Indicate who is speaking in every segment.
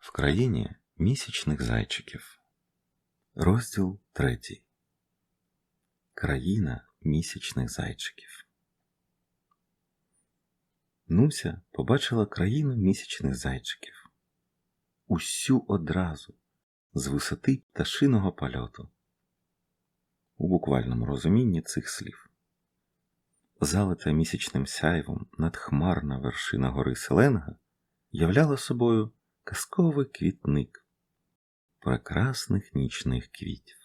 Speaker 1: В країні місячних зайчиків. Розділ третій. Країна місячних зайчиків. Нуся побачила країну місячних зайчиків. Усю одразу з висоти пташиного польоту. У буквальному розумінні цих слів. Залита місячним сяйвом надхмарна вершина гори Селенга являла собою казковий квітник прекрасних нічних квітів.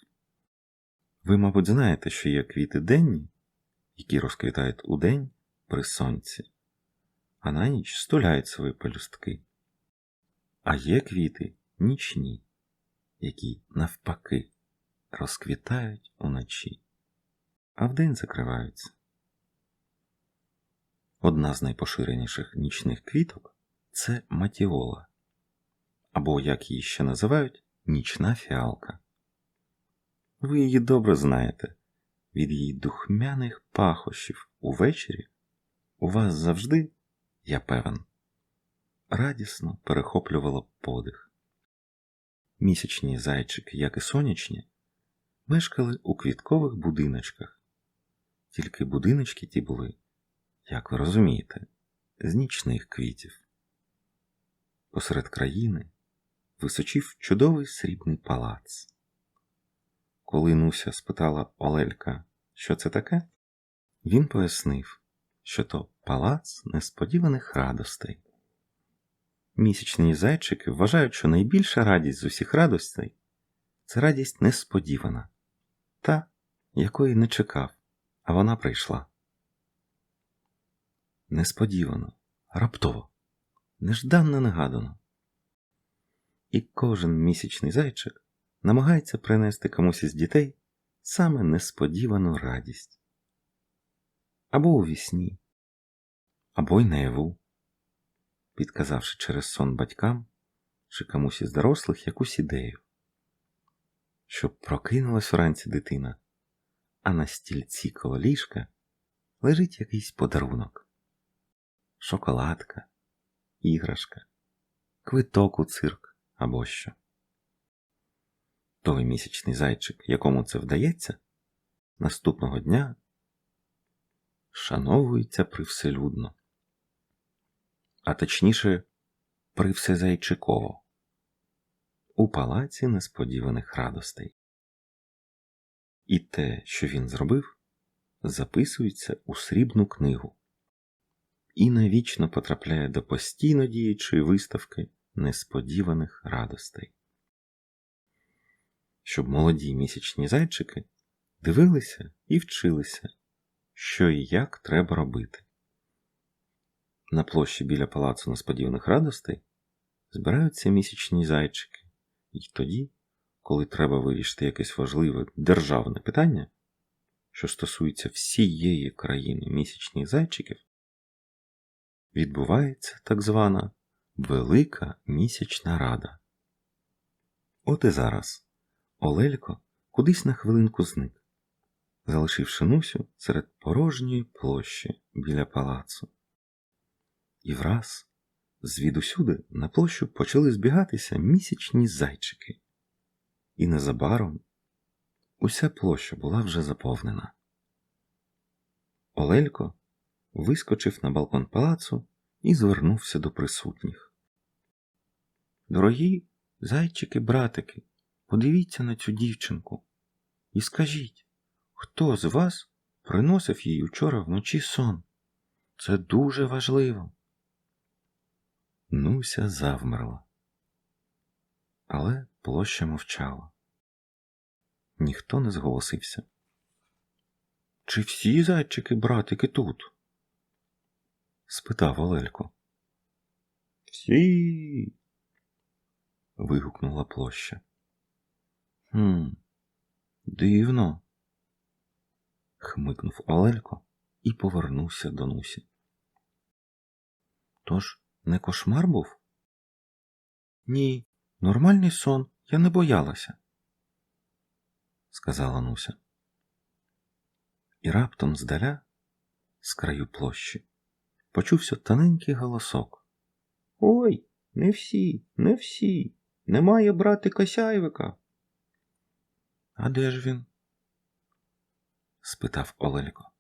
Speaker 1: Ви, мабуть, знаєте, що є квіти денні, які розквітають удень при сонці, а на ніч стуляють свої пелюстки. А є квіти нічні, які навпаки розквітають уночі, а вдень закриваються. Одна з найпоширеніших нічних квіток це матіола, або, як її ще називають, нічна фіалка. Ви її добре знаєте, від її духмяних пахощів увечері у вас завжди, я певен, радісно перехоплювало подих. Місячні зайчики, як і сонячні, мешкали у квіткових будиночках, тільки будиночки ті були, як ви розумієте, з нічних квітів. Посеред країни височив чудовий срібний палац. Коли Нуся спитала Олелька, що це таке, він пояснив, що то палац несподіваних радостей. Місячні зайчики вважають, що найбільша радість з усіх радостей це радість несподівана, та, якої не чекав, а вона прийшла. Несподівано, раптово, нежданно негадано. І кожен місячний зайчик намагається принести комусь із дітей саме несподівану радість. Або у вісні, або й наяву, підказавши через сон батькам чи комусь із дорослих якусь ідею, щоб прокинулась вранці дитина, а на стільці коло ліжка лежить якийсь подарунок, шоколадка, іграшка, квиток у цирк або що. Той місячний зайчик, якому це вдається, наступного дня шановується привселюдно, а точніше, привсезайчиково у палаці несподіваних радостей. І те, що він зробив, записується у срібну книгу і навічно потрапляє до постійно діючої виставки несподіваних радостей. Щоб молоді місячні зайчики дивилися і вчилися, що і як треба робити. На площі біля палацу несподіваних радостей збираються місячні зайчики, і тоді, коли треба вирішити якесь важливе державне питання, що стосується всієї країни місячних зайчиків, відбувається так звана Велика місячна рада. От і зараз Олелько кудись на хвилинку зник, залишивши Нусю серед порожньої площі біля палацу. І враз звідусюди на площу почали збігатися місячні зайчики, і незабаром уся площа була вже заповнена. Олелько вискочив на балкон палацу і звернувся до присутніх. Дорогі зайчики-братики, подивіться на цю дівчинку і скажіть, хто з вас приносив їй учора вночі сон? Це дуже важливо. Нуся завмерла. Але площа мовчала. Ніхто не зголосився. Чи всі зайчики-братики тут? Спитав Олелько. Всі. вигукнула площа. «Хм, Дивно. хмикнув Олелько і повернувся до Нусі. Тож не кошмар був? Ні, нормальний сон, я не боялася, сказала Нуся. І раптом здаля, з краю площі, почувся тоненький голосок. Ой, Не всі, не всі. Немає братика Сяйвика. А де ж він? спитав Олелько.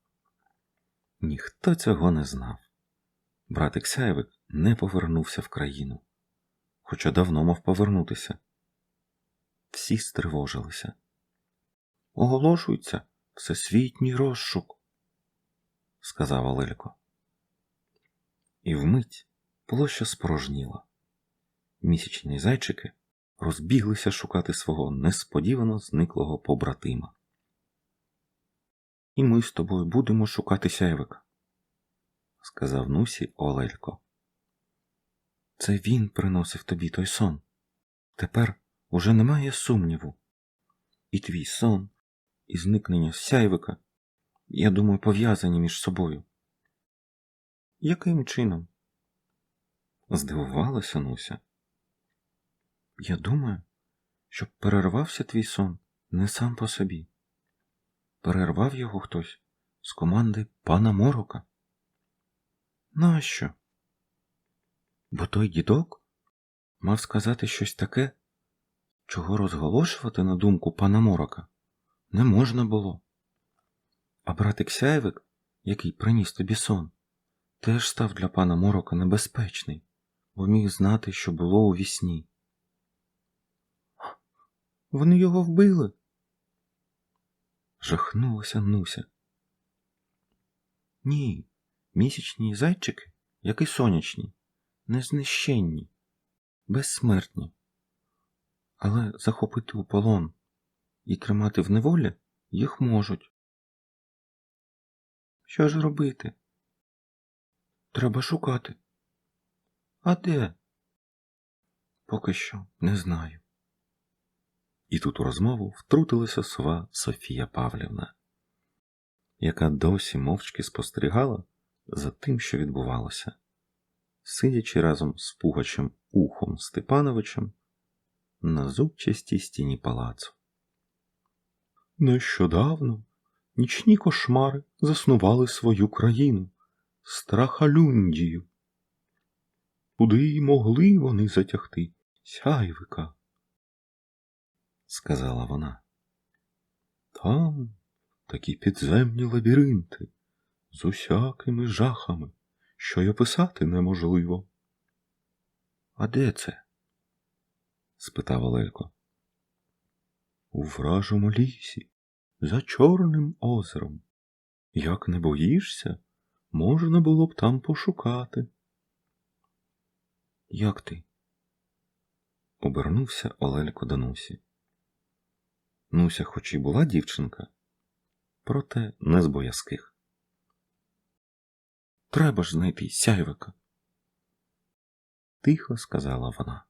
Speaker 1: Ніхто цього не знав. Братик Сяйвик не повернувся в країну, хоча давно мав повернутися. Всі стривожилися. Оголошується всесвітній розшук, сказав Олелько. І вмить площа спорожніла. Місячні зайчики розбіглися шукати свого несподівано зниклого побратима. І ми з тобою будемо шукати сяйвика, сказав Нусі Олелько. Це він приносив тобі той сон. Тепер уже немає сумніву. І твій сон, і зникнення сяйвика, я думаю, пов'язані між собою. Яким чином? Здивувалася Нуся. Я думаю, що перервався твій сон не сам по собі. Перервав його хтось з команди пана Морока. Нащо? Бо той дідок мав сказати щось таке, чого розголошувати на думку пана Морока не можна було. А братик Сяйвик, який приніс тобі сон, теж став для пана Морока небезпечний, бо міг знати, що було у вісні. Вони його вбили. Жахнулася Нуся. Ні, місячні зайчики, як і сонячні, незнищенні, безсмертні. Але захопити у полон і тримати в неволі їх можуть. Що ж робити? Треба шукати. А де? Поки що не знаю. І тут у розмову втрутилася сова Софія Павлівна, яка досі мовчки спостерігала за тим, що відбувалося, сидячи разом з пугачем Ухом Степановичем на зубчастій стіні палацу. Нещодавно нічні кошмари заснували свою країну, страхалюндію. Куди й могли вони затягти сяйвика? сказала вона. Там такі підземні лабіринти з усякими жахами, що й описати неможливо. А де це? спитав Олелько. У вражому лісі, за Чорним озером. Як не боїшся, можна було б там пошукати. Як ти? обернувся Олелько до Нусі. Нуся хоч і була дівчинка, проте не з боязких. Треба ж знайти сяйвика, тихо сказала вона.